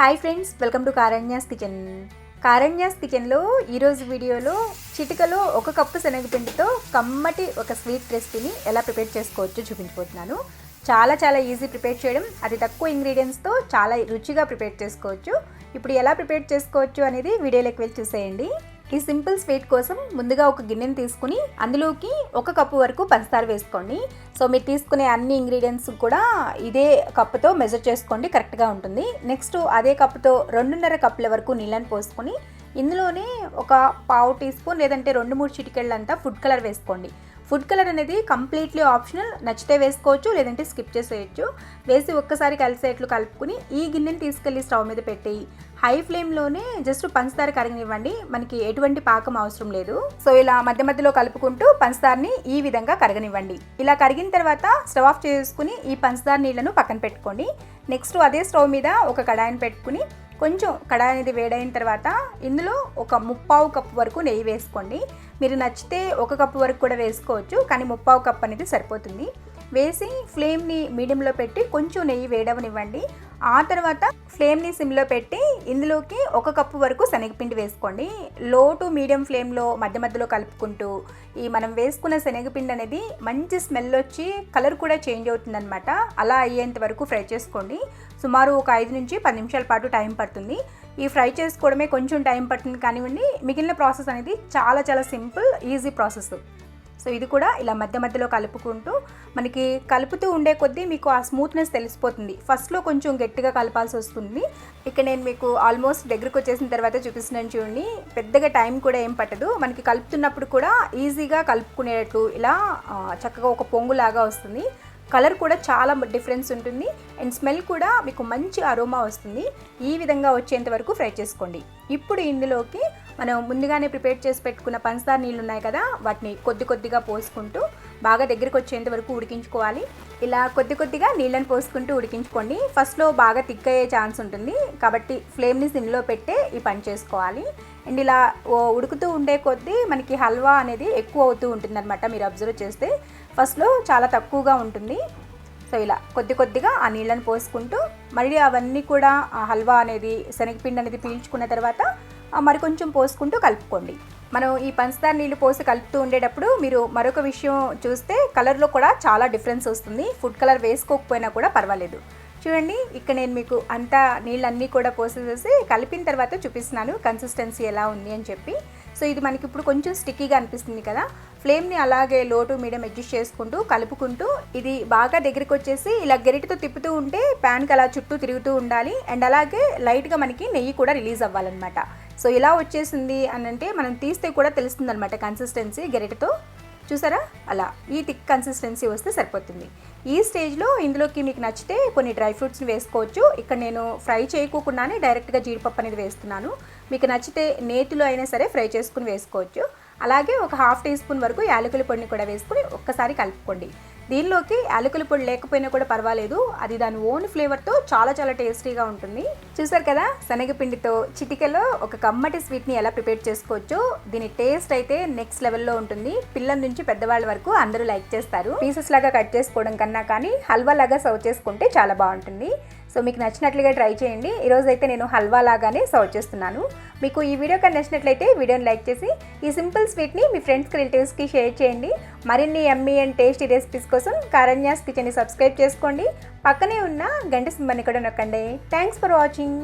Hi friends welcome to Karanya's kitchen Karanya's కిచెన్లో ఈరోజు వీడియోలో చిటికలో ఒక కప్పు శనగపిండితో కమ్మటి ఒక స్వీట్ రెసిపీని ఎలా ప్రిపేర్ చేసుకోవచ్చో చూపించబోతున్నాను. చాలా చాలా ఈజీ ప్రిపేర్ చేయడం అది తక్కువ ఇంగ్రీడియంట్స్తో చాలా రుచిగా ప్రిపేర్ చేసుకోవచ్చు. ఇప్పుడు ఎలా ప్రిపేర్ చేసుకోవచ్చు అనేది వీడియోలోకి వెళ్ళి చూసేయండి. ఈ సింపుల్ స్వీట్ కోసం ముందుగా ఒక గిన్నెని తీసుకుని అందులోకి ఒక కప్పు వరకు పంచదార వేసుకోండి. సో మీరు తీసుకునే అన్ని ఇంగ్రీడియంట్స్ కూడా ఇదే కప్పుతో మెజర్ చేసుకోండి కరెక్ట్గా ఉంటుంది. నెక్స్ట్ అదే కప్పుతో రెండున్నర కప్పుల వరకు నీళ్ళని పోసుకొని ఇందులోనే ఒక పావు టీ స్పూన్ లేదంటే రెండు మూడు చిటికెళ్ళంతా ఫుడ్ కలర్ వేసుకోండి. ఫుడ్ కలర్ అనేది కంప్లీట్లీ ఆప్షనల్ నచ్చితే వేసుకోవచ్చు లేదంటే స్కిప్ చేసేయచ్చు. వేసి ఒక్కసారి కలిసేట్లు కలుపుకుని ఈ గిన్నెని తీసుకెళ్ళి స్టవ్ మీద పెట్టి హై ఫ్లేమ్లోనే జస్ట్ పంచదార కరగనివ్వండి మనకి ఎటువంటి పాకం అవసరం లేదు. సో ఇలా మధ్య మధ్యలో కలుపుకుంటూ పంచదారని ఈ విధంగా కరగనివ్వండి. ఇలా కరిగిన తర్వాత స్టవ్ ఆఫ్ చేసుకుని ఈ పంచదార నీళ్ళను పక్కన పెట్టుకోండి. నెక్స్ట్ అదే స్టవ్ మీద ఒక కడాయిని పెట్టుకుని కొంచెం కడాయి అనేది వేడైన తర్వాత ఇందులో ఒక ముప్పావు కప్పు వరకు నెయ్యి వేసుకోండి. మీరు నచ్చితే ఒక కప్పు వరకు కూడా వేసుకోవచ్చు కానీ ముప్పావు కప్ అనేది సరిపోతుంది. వేసి ఫ్లేమ్ని మీడియంలో పెట్టి కొంచెం నెయ్యి వేడవనివ్వండి. ఆ తర్వాత ఫ్లేమ్ని సిమ్లో పెట్టి ఇందులోకి ఒక కప్పు వరకు శనగపిండి వేసుకోండి. లో టు మీడియం ఫ్లేమ్లో మధ్య మధ్యలో కలుపుకుంటూ ఈ మనం వేసుకున్న శనగపిండి అనేది మంచి స్మెల్ వచ్చి కలర్ కూడా చేంజ్ అవుతుందన్నమాట. అలా అయ్యేంత వరకు ఫ్రై చేసుకోండి. సుమారు ఒక ఐదు నుంచి పది నిమిషాల పాటు టైం పడుతుంది. ఈ ఫ్రై చేసుకోవడమే కొంచెం టైం పడుతుంది కానివ్వండి మిగిలిన ప్రాసెస్ అనేది చాలా చాలా సింపుల్ ఈజీ ప్రాసెస్ సో ఇది కూడా ఇలా మధ్య మధ్యలో కలుపుకుంటూ మనకి కలుపుతూ ఉండే కొద్దీ మీకు ఆ స్మూత్నెస్ తెలిసిపోతుంది. ఫస్ట్లో కొంచెం గట్టిగా కలపాల్సి వస్తుంది. ఇక్కడ నేను మీకు ఆల్మోస్ట్ దగ్గరకు వచ్చేసిన తర్వాత చూపిస్తున్నాను చూడండి. పెద్దగా టైం కూడా ఏం పట్టదు. మనకి కలుపుతున్నప్పుడు కూడా ఈజీగా కలుపుకునేటట్లు ఇలా చక్కగా ఒక పొంగులాగా వస్తుంది. కలర్ కూడా చాలా డిఫరెన్స్ ఉంటుంది అండ్ స్మెల్ కూడా మీకు మంచి అరోమా వస్తుంది. ఈ విధంగా వచ్చేంత వరకు ఫ్రై చేసుకోండి. ఇప్పుడు ఇందులోకి మనం ముందుగానే ప్రిపేర్ చేసి పెట్టుకున్న పంచదార నీళ్ళు ఉన్నాయి కదా వాటిని కొద్ది కొద్దిగా పోసుకుంటూ బాగా దగ్గరికి వచ్చేంత వరకు ఉడికించుకోవాలి. ఇలా కొద్ది కొద్దిగా నీళ్ళని పోసుకుంటూ ఉడికించుకోండి. ఫస్ట్లో బాగా థిక్ అయ్యే ఛాన్స్ ఉంటుంది. కాబట్టి ఫ్లేమ్ని సిమ్లో పెట్టే ఈ పని చేసుకోవాలి. అండ్ ఇలా ఉడుకుతూ ఉండే కొద్దీ మనకి హల్వా అనేది ఎక్కువ అవుతూ ఉంటుంది అనమాట మీరు అబ్జర్వ్ చేస్తే. ఫస్ట్లో చాలా తక్కువగా ఉంటుంది. సో ఇలా కొద్ది కొద్దిగా ఆ నీళ్ళని పోసుకుంటూ మళ్ళీ అవన్నీ కూడా ఆ హల్వా అనేది శనగపిండి అనేది పీల్చుకున్న తర్వాత మరి కొంచెం పోసుకుంటూ కలుపుకోండి. మనం ఈ పంచదార నీళ్ళు పోసి కలుపుతూ ఉండేటప్పుడు మీరు మరొక విషయం చూస్తే కలర్లో కూడా చాలా డిఫరెన్స్ వస్తుంది. ఫుడ్ కలర్ వేసుకోకపోయినా కూడా పర్వాలేదు. చూడండి ఇక్కడ నేను మీకు అంతా నీళ్ళన్నీ కూడా పోసేసేసి కలిపిన తర్వాత చూపిస్తున్నాను కన్సిస్టెన్సీ ఎలా ఉంది అని చెప్పి. సో ఇది మనకి ఇప్పుడు కొంచెం స్టిక్కీగా అనిపిస్తుంది కదా. ఫ్లేమ్ని అలాగే లోటు మీడియం అడ్జస్ట్ చేసుకుంటూ కలుపుకుంటూ ఇది బాగా దగ్గరికి వచ్చేసి ఇలా గెరిటితో తిప్పుతూ ఉంటే ప్యాన్కి అలా చుట్టూ తిరుగుతూ ఉండాలి. అండ్ అలాగే లైట్గా మనకి నెయ్యి కూడా రిలీజ్ అవ్వాలన్నమాట. సో ఇలా వచ్చేసింది అని అంటే మనం తీస్తే కూడా తెలుస్తుంది అనమాట కన్సిస్టెన్సీ గెరిటతో చూసారా? అలా. ఈ థిక్ కన్సిస్టెన్సీ వస్తే సరిపోతుంది. ఈ స్టేజ్లో ఇందులోకి మీకు నచ్చితే కొన్ని డ్రై ఫ్రూట్స్ని వేసుకోవచ్చు. ఇక్కడ నేను ఫ్రై చేయకోకుండానే డైరెక్ట్గా జీడిపప్పు అనేది వేస్తున్నాను. మీకు నచ్చితే నేతిలో అయినా సరే ఫ్రై చేసుకుని వేసుకోవచ్చు. అలాగే ఒక హాఫ్ టీ స్పూన్ వరకు యాలకుల పొడిని కూడా వేసుకుని ఒక్కసారి కలుపుకోండి. దీనిలోకి యాలకుల పొడి లేకపోయినా కూడా పర్వాలేదు. అది దాని ఓన్ ఫ్లేవర్తో చాలా చాలా టేస్టీగా ఉంటుంది. చూసారు కదా శనగపిండితో చిటికెలో ఒక కమ్మటి స్వీట్ని ఎలా ప్రిపేర్ చేసుకోవచ్చో దీని టేస్ట్ అయితే నెక్స్ట్ లెవెల్లో ఉంటుంది. పిల్లల నుంచి పెద్దవాళ్ళ వరకు అందరూ లైక్ చేస్తారు. పీసెస్ లాగా కట్ చేసుకోవడం కన్నా కానీ హల్వా లాగా సర్వ్ చేసుకుంటే చాలా బాగుంటుంది. సో మీకు నచ్చినట్లుగా ట్రై చేయండి. ఈరోజు అయితే నేను హల్వా లాగానే సర్వ్ చేస్తున్నాను. మీకు ఈ వీడియో కానీ నచ్చినట్లయితే వీడియోని లైక్ చేసి ఈ సింపుల్ స్వీట్ని మీ ఫ్రెండ్స్కి రిలేటివ్స్కి షేర్ చేయండి. మరిన్ని ఎమ్మీ అండ్ టేస్టీ రెసిపీస్ కోసం కారణ్యాస్ కిచెన్ని సబ్స్క్రైబ్ చేసుకోండి. పక్కనే ఉన్న గంట సింబల్ని కూడా నొక్కండి. Thanks for watching